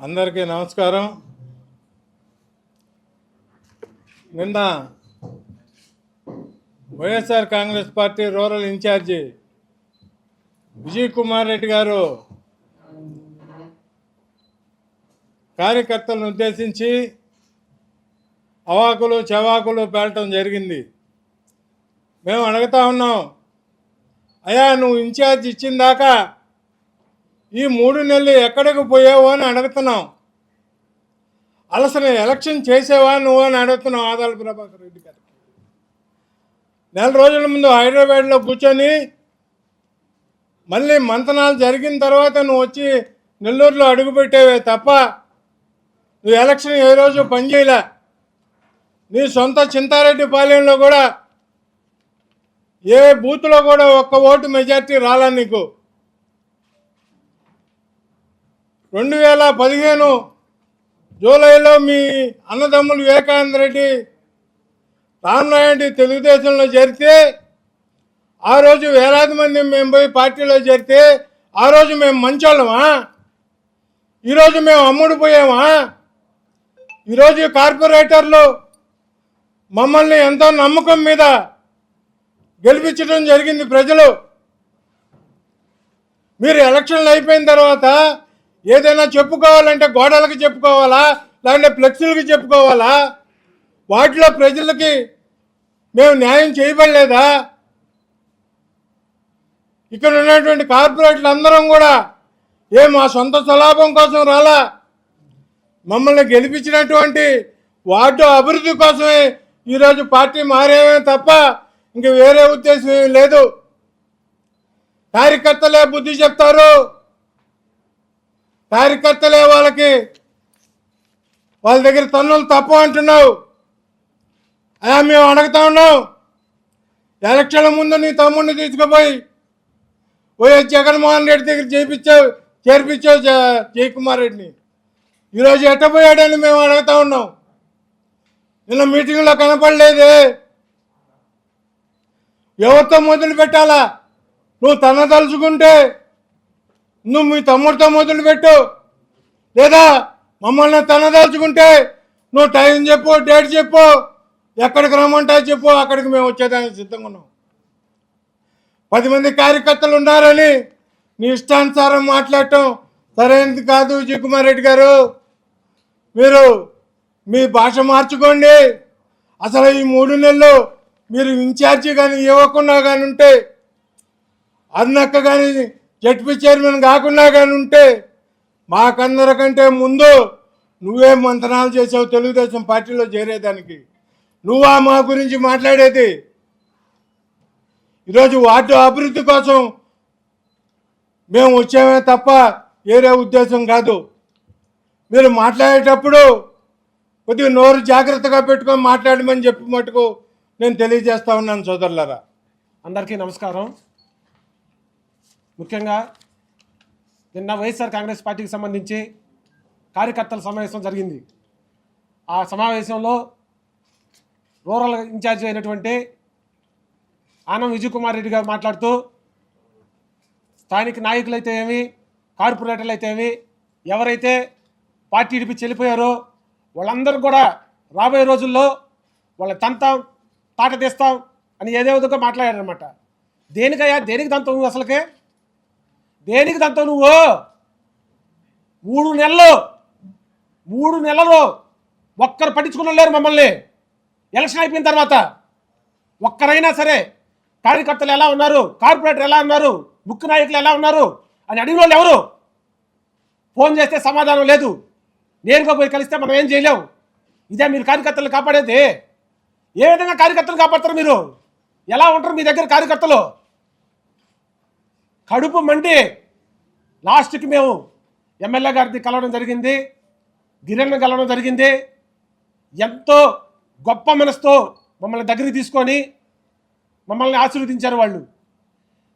అందరికీ నమస్కారం. నిన్న YSR Congress party rural incharge Vijay Kumar Reddy గారు కార్యకర్తలను ఉద్దేశించి అవాకులు చవాకులు పేలటం జరిగింది. మేము అడుగుతా ఉన్నాం అయ్యా నువ్వు ఇన్ఛార్జ్ ఇచ్చిన దాకా ఈ మూడు నెలలు ఎక్కడికి పోయావు అని అడుగుతున్నాం. అలసన ఎలక్షన్ చేసేవా నువ్వు అని అడుగుతున్నావు ఆదాల ప్రభాకర్ రెడ్డి గారు. నెల రోజుల ముందు హైదరాబాద్లో కూర్చొని మళ్ళీ మంతనాలు జరిగిన తర్వాత నువ్వు వచ్చి నెల్లూరులో అడుగుపెట్టేవే తప్ప నువ్వు ఎలక్షన్ ఏ రోజు పనిచేయలే నీ సొంత చింతారెడ్డి పాలెంలో కూడా ఏ బూత్లో కూడా ఒక్క ఓటు మెజార్టీ రాలా నీకు. రెండు వేల పదిహేను జూలైలో మీ అన్నదమ్ములు వివేకానంద రెడ్డి రామనాయుడి తెలుగుదేశంలో చేరితే ఆ రోజు వేలాది మంది మేము పోయి పార్టీలో చేరితే ఆ రోజు మేము మంచోళ్ళమా? ఈరోజు మేము అమ్ముడు పోయామా? ఈరోజు కార్పొరేటర్లు మమ్మల్ని ఎంతో నమ్మకం మీద గెలిపించడం జరిగింది ప్రజలు. మీరు ఎలక్షన్లు అయిపోయిన తర్వాత ఏదైనా చెప్పుకోవాలంటే గోడలకు చెప్పుకోవాలా? లేదంటే ఫ్లెక్సీలకి చెప్పుకోవాలా? వాటిలో ప్రజలకి మేము న్యాయం చేయబడలేదా? ఇక్కడ ఉన్నటువంటి కార్పొరేట్లు అందరం కూడా ఏ మా సొంత స్వలాభం కోసం రాలా? మమ్మల్ని గెలిపించినటువంటి వార్డు అభివృద్ధి కోసమే ఈరోజు పార్టీ మారేమే తప్ప ఇంక వేరే ఉద్దేశం ఏమీ లేదు. కార్యకర్తలే బుద్ధి చెప్తారు. కార్యకర్తలే వాళ్ళకి వాళ్ళ దగ్గర తన్నులు తప్ప అంటున్నావు. అలా మేము అడుగుతా ఉన్నాం. ఎలక్షన్ల ముందు నీ తమ్ముడిని తీసుకుపోయి వైఎస్ జగన్మోహన్ రెడ్డి దగ్గర చేపించావు చేర్పించావు జ- జయకుమార్ రెడ్డిని. ఈరోజు ఎట్టపోయాడని మేము అడుగుతా ఉన్నాం. నిన్న మీటింగ్లో కనపడలేదే. ఎవరితో మొదలు పెట్టాలా? నువ్వు తన తలుచుకుంటే నువ్వు మీ తమ్ముడితో మొదలు పెట్టు. లేదా మమ్మల్ని తనదాల్చుకుంటే నువ్వు టైం చెప్పు డేట్ చెప్పు ఎక్కడికి రమ్మంటా చెప్పు అక్కడికి మేము వచ్చేదానికి సిద్ధంగా ఉన్నాం. పది మంది కార్యకర్తలు ఉన్నారని నీ ఇష్టానుసారం మాట్లాడటం సరైనది కాదు విజయకుమార్ రెడ్డి గారు. మీరు మీ భాష మార్చుకోండి. అసలు ఈ మూడు నెలలు మీరు ఇన్ఛార్జి కానీ ఇవ్వకుండా కానీ ఉంటే అన్నక్క కానీ జడ్పీ చైర్మన్ కాకుండా కానీ ఉంటే మాకందరికంటే ముందు నువ్వే మంతనాలు చేసావు తెలుగుదేశం పార్టీలో చేరేదానికి. నువ్వా మా గురించి మాట్లాడేది? ఈరోజు వార్డు అభివృద్ధి కోసం మేము వచ్చామే తప్ప వేరే ఉద్దేశం కాదు. మీరు మాట్లాడేటప్పుడు కొద్దిగా నోరు జాగ్రత్తగా పెట్టుకొని మాట్లాడమని చెప్పి మటుకు నేను తెలియజేస్తా ఉన్నాను సోదరులరా. అందరికీ నమస్కారం. ముఖ్యంగా నిన్న వైఎస్ఆర్ కాంగ్రెస్ పార్టీకి సంబంధించి కార్యకర్తల సమావేశం జరిగింది. ఆ సమావేశంలో రూరల్ ఇన్ఛార్జ్ అయినటువంటి ఆనం విజయకుమార్ రెడ్డి గారు మాట్లాడుతూ స్థానిక నాయకులు అయితే ఏమి కార్పొరేటర్లు అయితే ఏమి ఎవరైతే పార్టీ ఇడిపి చెల్లిపోయారో వాళ్ళందరూ కూడా రాబోయే రోజుల్లో వాళ్ళ తంతాం తాట తీస్తాం అని ఏదే విధంగా మాట్లాడారనమాట దేనికయ్యా? దేనికి తంతం అసలుకే? దేనికి దాంతో నువ్వు? మూడు నెలలు. మూడు నెలలు ఒక్కరు పట్టించుకున్న లేరు మమ్మల్ని. ఎలక్షన్ అయిపోయిన తర్వాత ఒక్కరైనా సరే కార్యకర్తలు ఎలా ఉన్నారు? కార్పొరేటర్ ఎలా ఉన్నారు? ముఖ్య నాయకులు ఎలా ఉన్నారు? అని అడిగిన వాళ్ళు ఎవరు? ఫోన్ చేస్తే సమాధానం లేదు. నేరుగా పోయి కలిస్తే మనం ఏం చేయలేము ఇదే మీరు కార్యకర్తలు కాపాడేది. ఏ విధంగా కార్యకర్తలు కాపాడతారు మీరు? ఎలా ఉంటారు మీ దగ్గర కార్యకర్తలు? కడుపు మండి లాస్ట్కి మేము ఎమ్మెల్యే గారిని కలవడం జరిగింది గిరణ్ కలవడం జరిగింది. ఎంతో గొప్ప మనసుతో మమ్మల్ని దగ్గరికి తీసుకొని మమ్మల్ని ఆశీర్వదించారు వాళ్ళు.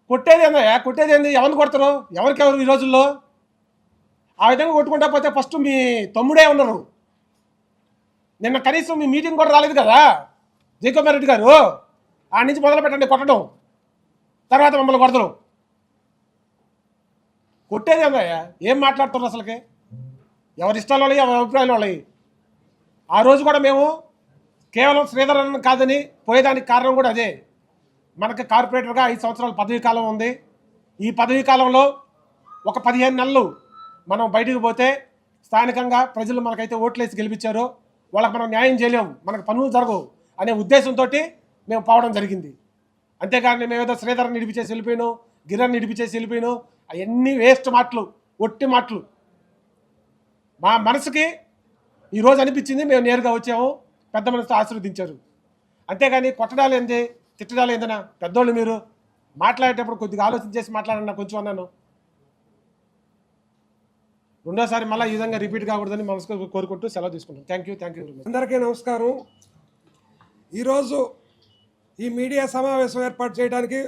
కొట్టేది ఏందయ్యా కొట్టేది ఏంది? ఎవరిని కొడతారు? ఎవరికెవరు ఈ రోజుల్లో? ఆ విధంగా కొట్టుకుంటా పోతే ఫస్ట్ మీ తమ్ముడే ఉన్నారు. నిన్న కనీసం మీ మీటింగ్ కూడా రాలేదు కదా? జయకుమార్ రెడ్డి గారు. ఆ నుంచి మొదలు పెట్టండి కొట్టడం. తర్వాత మమ్మల్ని కొడతారు. కొట్టేది ఏందయ్యా ఏం మాట్లాడుతున్నారు అసలుకి? ఎవరి ఇష్టాలు వాళ్ళవి ఎవరి అభిప్రాయాలు వాళ్ళవి? ఆ రోజు కూడా మేము కేవలం శ్రీధరన్ కాదని పోయేదానికి కారణం కూడా అదే. మనకి కార్పొరేటర్గా ఐదు సంవత్సరాల పదవీ కాలం ఉంది. ఈ పదవీ కాలంలో ఒక పదిహేను నెలలు మనం బయటికి పోతే స్థానికంగా ప్రజలు మనకైతే ఓట్లేసి గెలిపించారు. వాళ్ళకి మనం న్యాయం చేయలేము మనకు పనులు జరగవు అనే ఉద్దేశంతో మేము పోవడం జరిగింది. అంతేకాని మేమేదో శ్రీధర్ని నిడిపించేసి వెళ్ళిపోయాను గిరణ్ నిడిపించేసి వెళ్ళిపోయాను అవన్నీ వేస్ట్ మాటలు ఒట్టి మాటలు. మా మనసుకి ఈరోజు అనిపించింది మేము నేరుగా వచ్చాము పెద్ద మనసుతో ఆశీర్వదించారు. అంతేగాని కొట్టడాలు ఏంది తిట్టడాలు ఏందనా పెద్దోళ్ళు మీరు మాట్లాడేటప్పుడు కొద్దిగా ఆలోచన చేసి మాట్లాడన్నా కొంచెం అన్నాను. రెండోసారి మళ్ళీ ఈ విధంగా రిపీట్ కాకూడదని మనసు కోరుకుంటూ సెలవు తీసుకుంటాం థ్యాంక్ యూ థ్యాంక్ యూ అందరికీ నమస్కారం. ఈరోజు ఈ మీడియా సమావేశం ఏర్పాటు చేయడానికి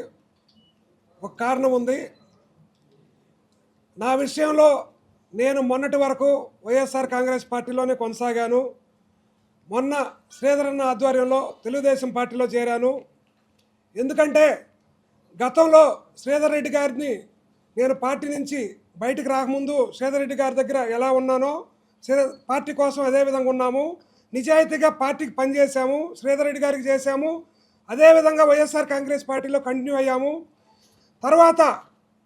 ఒక కారణం ఉంది. నా విషయంలో నేను మొన్నటి వరకు వైఎస్ఆర్ కాంగ్రెస్ పార్టీలోనే కొనసాగాను. మొన్న శ్రీధరన్న ఆధ్వర్యంలో తెలుగుదేశం పార్టీలో చేరాను. ఎందుకంటే గతంలో శ్రీధర్ రెడ్డి గారిని నేను పార్టీ నుంచి బయటికి రాకముందు శ్రీధర్ రెడ్డి గారి దగ్గర ఎలా ఉన్నానో పార్టీ కోసం అదే విధంగా ఉన్నాము. నిజాయితీగా పార్టీకి పనిచేశాము శ్రీధర్ రెడ్డి గారికి చేశాము. అదేవిధంగా వైఎస్ఆర్ కాంగ్రెస్ పార్టీలో కంటిన్యూ అయ్యాము. తర్వాత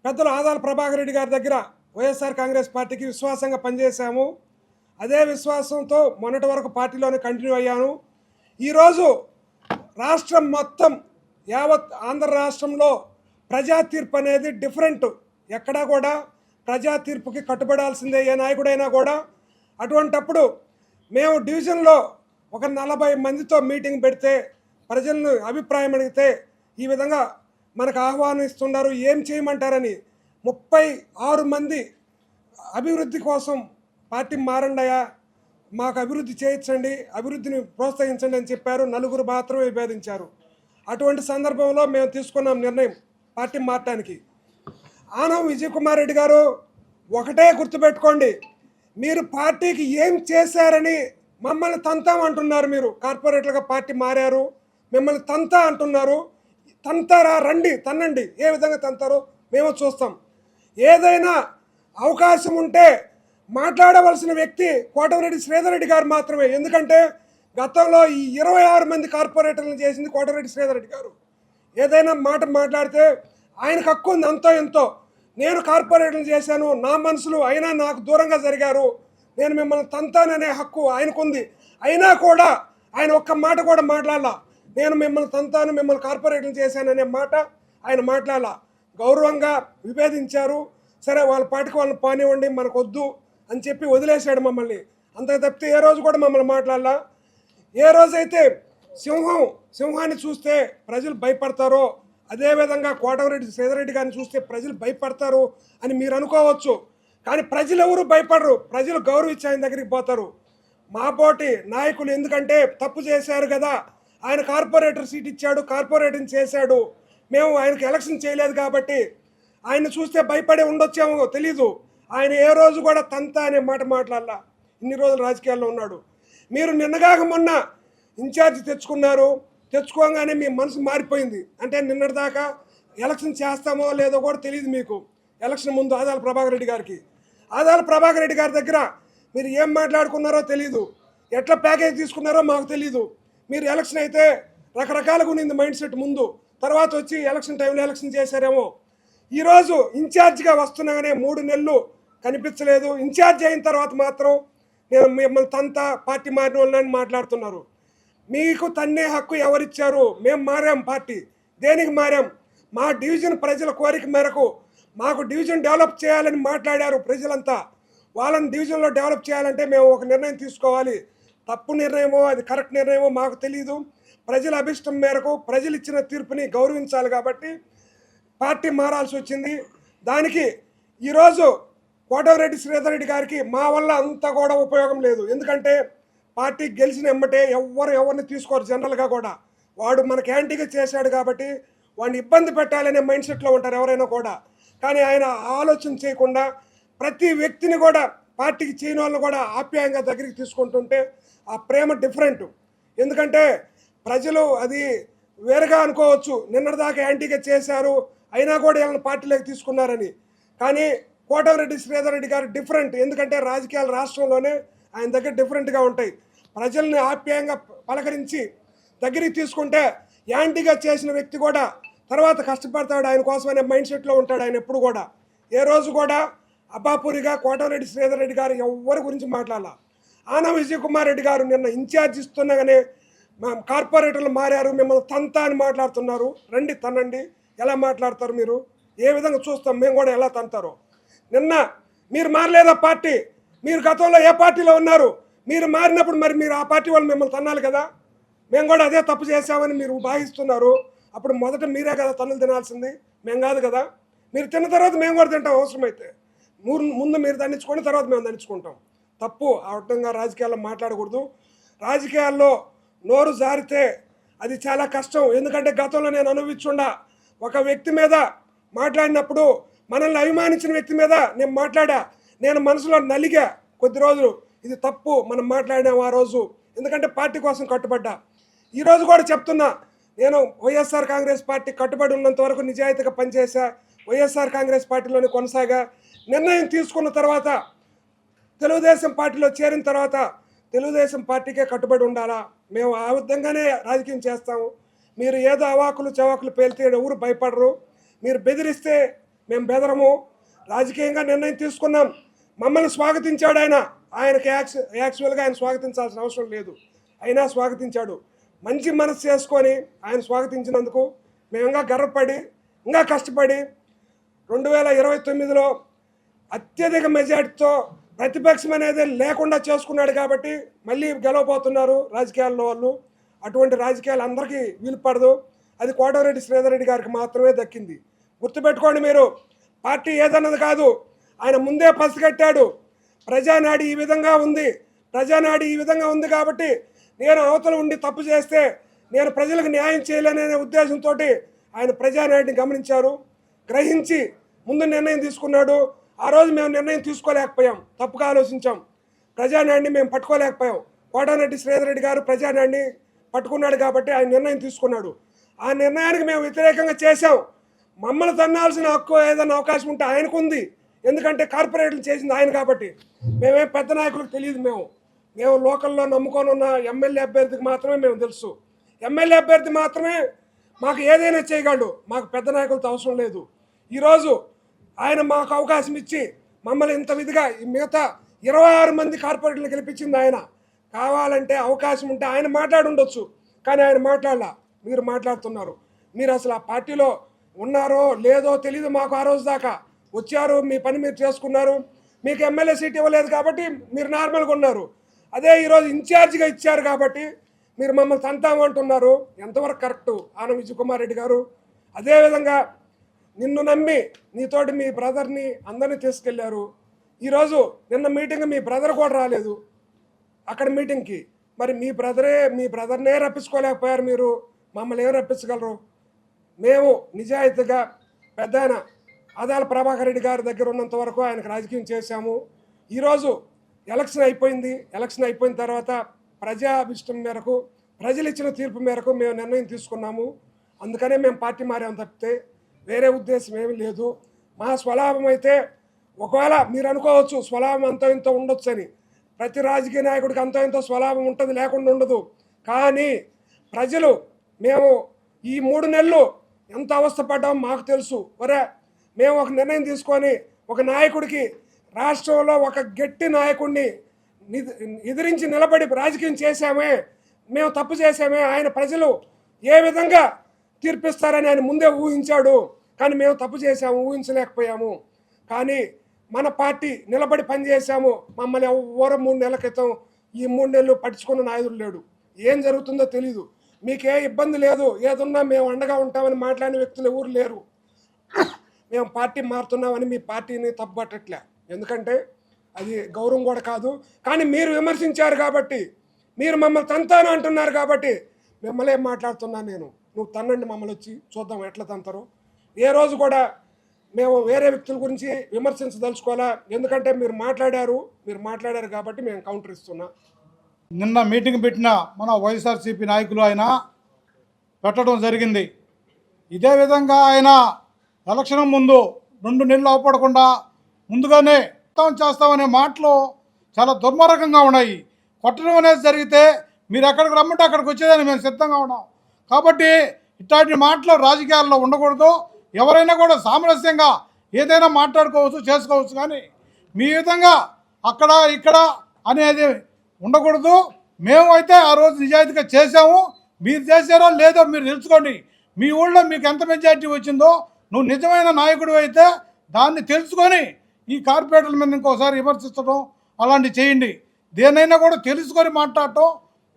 పెద్దలు ఆదాల ప్రభాకర్ రెడ్డి గారి దగ్గర వైఎస్ఆర్ కాంగ్రెస్ పార్టీకి విశ్వాసంగా పనిచేశాము. అదే విశ్వాసంతో మొన్నటి వరకు పార్టీలోనే కంటిన్యూ అయ్యాను. ఈరోజు రాష్ట్రం మొత్తం యావత్ ఆంధ్ర రాష్ట్రంలో ప్రజా తీర్పు అనేది డిఫరెంట్. ఎక్కడా కూడా ప్రజా తీర్పుకి కట్టుబడాల్సిందే ఏ నాయకుడైనా కూడా. అటువంటప్పుడు మేము డివిజన్లో ఒక నలభై మందితో మీటింగ్ పెడితే ప్రజలను అభిప్రాయం అడిగితే ఈ విధంగా మనకు ఆహ్వానిస్తున్నారు ఏం చేయమంటారని ముప్పై ఆరు మంది అభివృద్ధి కోసం పార్టీ మారండయా మాకు అభివృద్ధి చేయించండి అభివృద్ధిని ప్రోత్సహించండి అని చెప్పారు. నలుగురు మాత్రమే విభేదించారు. అటువంటి సందర్భంలో మేము తీసుకున్నాం నిర్ణయం పార్టీ మారటానికి. ఆనం విజయ్ కుమార్ రెడ్డి గారు ఒకటే గుర్తుపెట్టుకోండి మీరు పార్టీకి ఏం చేశారని మమ్మల్ని తంతాం అంటున్నారు మీరు. కార్పొరేట్లుగా పార్టీ మారారు మిమ్మల్ని తంతా అంటున్నారు. తంతారా రండి తన్నండి. ఏ విధంగా తంతారో మేము చూస్తాం. ఏదైనా అవకాశం ఉంటే మాట్లాడవలసిన వ్యక్తి కోటమిరెడ్డి శ్రీధర్ రెడ్డి గారు మాత్రమే. ఎందుకంటే గతంలో ఈ ఇరవై ఆరు మంది కార్పొరేటర్లు చేసింది కోటమిరెడ్డి శ్రీధర్ రెడ్డి గారు. ఏదైనా మాట మాట్లాడితే ఆయనకు హక్కు ఉంది అంతో ఎంతో. నేను కార్పొరేటర్లు చేశాను నా మనుషులు అయినా నాకు దూరంగా జరిగారు. నేను మిమ్మల్ని తంతాననే హక్కు ఆయనకుంది. అయినా కూడా ఆయన ఒక్క మాట కూడా మాట్లాడాల. నేను మిమ్మల్ని తంతాను మిమ్మల్ని కార్పొరేట్లు చేశాననే మాట ఆయన మాట్లాడాల. గౌరవంగా విభేదించారు. సరే వాళ్ళ పాటికి వాళ్ళని పానివ్వండి మనకు వద్దు అని చెప్పి వదిలేశాడు మమ్మల్ని. అంత తప్పితే ఏ రోజు కూడా మమ్మల్ని మాట్లాడాల. ఏ రోజైతే సింహం సింహాన్ని చూస్తే ప్రజలు భయపడతారో అదేవిధంగా కోటమిరెడ్డి శ్రీధరెడ్డి గారిని చూస్తే ప్రజలు భయపడతారు అని మీరు అనుకోవచ్చు. కానీ ప్రజలు ఎవరు భయపడరు. ప్రజలు గౌరవించి ఆయన దగ్గరికి పోతారు. మాపోటి నాయకులు ఎందుకంటే తప్పు చేశారు కదా. ఆయన కార్పొరేటర్ సీట్ ఇచ్చాడు కార్పొరేటర్ని చేశాడు. మేము ఆయనకు ఎలక్షన్ చేయలేదు కాబట్టి ఆయన చూస్తే భయపడే ఉండొచ్చేమో తెలీదు. ఆయన ఏ రోజు కూడా తంత అనే మాట మాట్లాడాల. ఇన్ని రోజులు రాజకీయాల్లో ఉన్నాడు. మీరు నిన్నగాక మొన్న ఇన్ఛార్జ్ తెచ్చుకున్నారు. తెచ్చుకోగానే మీ మనసు మారిపోయింది. అంటే నిన్నటిదాకా ఎలక్షన్ చేస్తామో లేదో కూడా తెలియదు మీకు. ఎలక్షన్ ముందు ఆదాల ప్రభాకర్ రెడ్డి గారికి. ఆదాల ప్రభాకర్ రెడ్డి గారి దగ్గర మీరు ఏం మాట్లాడుకున్నారో తెలియదు ఎట్లా ప్యాకేజ్ తీసుకున్నారో మాకు తెలియదు మీరు ఎలక్షన్ అయితే రకరకాలుగా ఉన్నింది మైండ్ సెట్ ముందు. తర్వాత వచ్చి ఎలక్షన్ టైంలో ఎలక్షన్ చేశారేమో. ఈరోజు ఇన్ఛార్జ్గా వస్తున్నాగానే మూడు నెలలు కనిపించలేదు. ఇన్ఛార్జ్ అయిన తర్వాత మాత్రం నేను మిమ్మల్ని తంత పార్టీ మారిన వాళ్ళని మాట్లాడుతున్నారు. మీకు తన్నే హక్కు ఎవరిచ్చారు? మేము మారాం పార్టీ. దేనికి మారాం? మా డివిజన్ ప్రజల కోరిక మేరకు మాకు డివిజన్ డెవలప్ చేయాలని మాట్లాడారు ప్రజలంతా. వాళ్ళని డివిజన్లో డెవలప్ చేయాలంటే మేము ఒక నిర్ణయం తీసుకోవాలి. తప్పు నిర్ణయమో అది కరెక్ట్ నిర్ణయమో మాకు తెలియదు ప్రజల అభిష్టం మేరకు ప్రజలు ఇచ్చిన తీర్పుని గౌరవించాలి కాబట్టి పార్టీ మారాల్సి వచ్చింది. దానికి ఈరోజు కోటమిరెడ్డి శ్రీధర్ రెడ్డి గారికి మా వల్ల అంత కూడా ఉపయోగం లేదు. ఎందుకంటే పార్టీ గెలిచిన ఎమ్మటే ఎవ్వరు ఎవరిని తీసుకోరు జనరల్గా కూడా. వాడు మన యాంటీగా చేశాడు కాబట్టి వాడిని ఇబ్బంది పెట్టాలనే మైండ్ సెట్లో ఉంటారు ఎవరైనా కూడా. కానీ ఆయన ఆలోచన చేయకుండా ప్రతి వ్యక్తిని కూడా పార్టీకి చేయని వాళ్ళు కూడా ఆప్యాయంగా దగ్గరికి తీసుకుంటుంటే ఆ ప్రేమ డిఫరెంట్ ఎందుకంటే ప్రజలు అది వేరుగా అనుకోవచ్చు. నిన్నటిదాకా యాంటీగా చేశారు. అయినా కూడా వీళ్ళని పార్టీలోకి తీసుకున్నారని. కానీ కోటమిరెడ్డి శ్రీధర్ రెడ్డి గారు డిఫరెంట్ ఎందుకంటే రాజకీయాలు రాష్ట్రంలోనే ఆయన దగ్గర డిఫరెంట్గా ఉంటాయి. ప్రజల్ని ఆప్యాయంగా పలకరించి దగ్గరికి తీసుకుంటే యాంటీగా చేసిన వ్యక్తి కూడా తర్వాత కష్టపడతాడు. ఆయన కోసమనే మైండ్ సెట్లో ఉంటాడు ఆయన ఎప్పుడు కూడా. ఏ రోజు కూడా అబ్బాపూరిగా కోటమిరెడ్డి శ్రీధర్ రెడ్డి గారు ఎవరి గురించి మాట్లాడాల. ఆన విజయ్ కుమార్ రెడ్డి గారు నిన్న ఇన్ఛార్జ్ ఇస్తుండగానే మా కార్పొరేటర్లు మారారు మిమ్మల్ని తంతా అని మాట్లాడుతున్నారు. రండి తనండి ఎలా మాట్లాడతారు మీరు? ఏ విధంగా చూస్తాం? మేము కూడా ఎలా తంతారు? నిన్న మీరు మారలేదా పార్టీ? మీరు గతంలో ఏ పార్టీలో ఉన్నారు? మీరు మారినప్పుడు మరి మీరు ఆ పార్టీ వాళ్ళు మిమ్మల్ని తన్నాలి కదా? మేము కూడా అదే తప్పు చేశామని మీరు భావిస్తున్నారు. అప్పుడు మొదట మీరే కదా తన్నులు తినాల్సింది. మేము కాదు కదా. మీరు తిన్న తర్వాత మేము కూడా తింటాం అవసరమైతే. మూడు ముందు మీరు దండించుకొని తర్వాత మేము దండించుకుంటాం. తప్పు ఆ విధంగా రాజకీయాల్లో మాట్లాడకూడదు. రాజకీయాల్లో నోరు జారితే అది చాలా కష్టం. ఎందుకంటే గతంలో నేను అనుభవించుండా ఒక వ్యక్తి మీద మాట్లాడినప్పుడు మనల్ని అభిమానించిన వ్యక్తి మీద నేను మాట్లాడా నేను మనసులో నలిగా కొద్ది రోజులు ఇది తప్పు మనం మాట్లాడాము ఆ రోజు. ఎందుకంటే పార్టీ కోసం కట్టుబడ్డా. ఈరోజు కూడా చెప్తున్నా నేను వైఎస్ఆర్ కాంగ్రెస్ పార్టీ కట్టుబడి ఉన్నంత వరకు నిజాయితీగా పనిచేశా వైఎస్ఆర్ కాంగ్రెస్ పార్టీలోనే కొనసాగా నిర్ణయం తీసుకున్న తర్వాత తెలుగుదేశం పార్టీలో చేరిన తర్వాత తెలుగుదేశం పార్టీకే కట్టుబడి ఉండాలా? మేము ఆ విధంగానే రాజకీయం చేస్తాము. మీరు ఏదో అవాకులు చవాకులు పేలితే ఎవరు భయపడరు. మీరు బెదిరిస్తే మేము బెదరము. రాజకీయంగా నిర్ణయం తీసుకున్నాం. మమ్మల్ని స్వాగతించాడు ఆయన. ఆయనకి యాక్చు యాక్చువల్గా ఆయన స్వాగతించాల్సిన అవసరం లేదు. అయినా స్వాగతించాడు. మంచి మనసు చేసుకొని ఆయన స్వాగతించినందుకు మేము ఇంకా గర్వపడి ఇంకా కష్టపడి రెండు వేల ఇరవై తొమ్మిదిలో అత్యధిక మెజార్టీతో ప్రతిపక్షం అనేది లేకుండా చేసుకున్నాడు కాబట్టి మళ్ళీ గెలవబోతున్నారు రాజకీయాల్లో వాళ్ళు. అటువంటి రాజకీయాలు అందరికీ వీలు పడదు అది కోటమిరెడ్డి శ్రీధర్ రెడ్డి గారికి మాత్రమే దక్కింది. గుర్తుపెట్టుకోండి మీరు పార్టీ ఏదన్నది కాదు. ఆయన ముందే పసిగట్టాడు ప్రజానాడి ఈ విధంగా ఉంది. ప్రజానాడి ఈ విధంగా ఉంది కాబట్టి నేను అవతల ఉండి తప్పు చేస్తే నేను ప్రజలకు న్యాయం చేయలేననే ఉద్దేశంతో ఆయన ప్రజానాడిని గమనించారు. గ్రహించి ముందు నిర్ణయం తీసుకున్నాడు. ఆ రోజు మేము నిర్ణయం తీసుకోలేకపోయాం. తప్పుగా ఆలోచించాం. ప్రజానాడిని మేము పట్టుకోలేకపోయాం. కోటారెడ్డి శ్రీధర్ రెడ్డి గారు ప్రజానాడిని పట్టుకున్నాడు కాబట్టి ఆయన నిర్ణయం తీసుకున్నాడు. ఆ నిర్ణయానికి మేము వ్యతిరేకంగా చేసాం మమ్మల్ని తన్నాల్సిన హక్కు ఏదైనా అవకాశం ఉంటే ఆయనకు ఉంది ఎందుకంటే కార్పొరేట్లు చేసింది ఆయన కాబట్టి. మేమే పెద్ద నాయకులకు తెలియదు మేము. మేము లోకల్లో నమ్ముకొని ఉన్న ఎమ్మెల్యే అభ్యర్థికి మాత్రమే మేము తెలుసు. ఎమ్మెల్యే అభ్యర్థి మాత్రమే మాకు ఏదైనా చేయగలడు. మాకు పెద్ద నాయకులతో అవసరం లేదు. ఈరోజు ఆయన మాకు అవకాశం ఇచ్చి మమ్మల్ని ఇంత విధిగా ఈ మిగతా ఇరవై ఆరు మంది కార్పొరేట్లు గెలిపించింది ఆయన. కావాలంటే అవకాశం ఉంటే ఆయన మాట్లాడుండొచ్చు కానీ ఆయన మాట్లాడాల. మీరు మాట్లాడుతున్నారు. మీరు అసలు ఆ పార్టీలో ఉన్నారో లేదో తెలియదు మాకు ఆ రోజు దాకా. వచ్చారు మీ పని మీరు చేసుకున్నారు. మీకు ఎమ్మెల్యే సీట్ ఇవ్వలేదు కాబట్టి మీరు నార్మల్గా ఉన్నారు. అదే ఈరోజు ఇన్ఛార్జిగా ఇచ్చారు కాబట్టి మీరు మమ్మల్ని తంతామంటున్నారు ఎంతవరకు కరెక్టు? ఆనం విజయ్ కుమార్ రెడ్డి గారు. అదేవిధంగా నిన్ను నమ్మి నీతోటి మీ బ్రదర్ని అందరినీ తీసుకెళ్ళారు. ఈరోజు నిన్న మీటింగ్ మీ బ్రదర్ కూడా రాలేదు. అక్కడ మీటింగ్కి మరి మీ బ్రదరే మీ బ్రదర్నే రప్పించుకోలేకపోయారు మీరు. మమ్మల్ని ఏం రప్పించగలరు? మేము నిజాయితీగా పెద్ద ఆయన ఆదాల ప్రభాకర్ రెడ్డి గారి దగ్గర ఉన్నంత వరకు ఆయనకు రాజకీయం చేశాము. ఈరోజు ఎలక్షన్ అయిపోయింది. ఎలక్షన్ అయిపోయిన తర్వాత ప్రజాభిష్టం మేరకు ప్రజలు ఇచ్చిన తీర్పు మేరకు మేము నిర్ణయం తీసుకున్నాము. అందుకనే మేము పార్టీ మారాము తప్పితే వేరే ఉద్దేశం ఏమీ లేదు. మా స్వలాభం అయితే ఒకవేళ మీరు అనుకోవచ్చు స్వలాభం అంతో ఇంతో ఉండొచ్చు అని ప్రతి రాజకీయ నాయకుడికి అంతో ఇంతో స్వలాభం ఉంటుంది లేకుండా ఉండదు. కానీ ప్రజలు మేము ఈ మూడు నెలలు ఎంత అవస్థపడ్డామో మాకు తెలుసు. ఒరే మేము ఒక నిర్ణయం తీసుకొని ఒక నాయకుడికి రాష్ట్రంలో ఒక గట్టి నాయకుడిని ఎదిరించి నిలబడి రాజకీయం చేశామే మేము తప్పు చేశామే ఆయన ప్రజలు ఏ విధంగా తీర్పిస్తారని ఆయన ముందే ఊహించాడు. కానీ మేము తప్పు చేశాము ఊహించలేకపోయాము. కానీ మన పార్టీ నిలబడి పనిచేశాము. మమ్మల్ని ఎవరో మూడు నెలల క్రితం ఈ మూడు నెలలు పట్టించుకున్న నాయకుడు లేడు. ఏం జరుగుతుందో తెలీదు. మీకు ఏ ఇబ్బంది లేదు. ఏదున్నా మేము అండగా ఉంటామని మాట్లాడిన వ్యక్తులు ఎవరు లేరు. మేము పార్టీ మారుతున్నామని మీ పార్టీని తప్పుపట్టట్లే ఎందుకంటే అది గౌరవం కూడా కాదు. కానీ మీరు విమర్శించారు కాబట్టి మీరు మమ్మల్ని తంతాను అంటున్నారు కాబట్టి మిమ్మల్ని మాట్లాడుతున్నాను నేను. నువ్వు తన్నండి మమ్మల్ని వచ్చి చూద్దాం ఎట్లా తంతారు. ఏ రోజు కూడా మేము వేరే వ్యక్తుల గురించి విమర్శించదలుచుకోవాలా? ఎందుకంటే మీరు మాట్లాడారు మీరు మాట్లాడారు కాబట్టి మేము కౌంటర్ ఇస్తున్నా. నిన్న మీటింగ్ పెట్టిన మన వైఎస్ఆర్సీపీ నాయకులు ఆయన పెట్టడం జరిగింది. ఇదే విధంగా ఆయన ఎలక్షన్ ముందు రెండు నెలలు అవపడకుండా ముందుగానే చేస్తామనే మాటలు చాలా దుర్మార్గంగా ఉన్నాయి. కొట్టడం అనేది జరిగితే మీరు ఎక్కడికి రమ్మంటే అక్కడికి వచ్చేదని మేము సిద్ధంగా ఉన్నాం. కాబట్టి ఇట్లాంటి మాటలు రాజకీయాల్లో ఉండకూడదు. ఎవరైనా కూడా సామరస్యంగా ఏదైనా మాట్లాడుకోవచ్చు చేసుకోవచ్చు కానీ మీ విధంగా అక్కడ ఇక్కడ అనేది ఉండకూడదు. మేము అయితే ఆ రోజు నిజాయితీగా చేసాము మీరు చేశారో లేదో మీరు తెలుసుకోండి. మీ ఊళ్ళో మీకు ఎంత మెజారిటీ వచ్చిందో నువ్వు నిజమైన నాయకుడు అయితే దాన్ని తెలుసుకొని ఈ కార్పొరేటర్ల మీద ఇంకోసారి విమర్శించడం అలాంటివి చేయండి. దేనైనా కూడా తెలుసుకొని మాట్లాడటం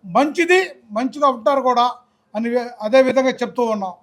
మంచిది మంచిగా ఉంటారు కూడా. అని అదే విధంగా చెప్తూ ఉన్నాం.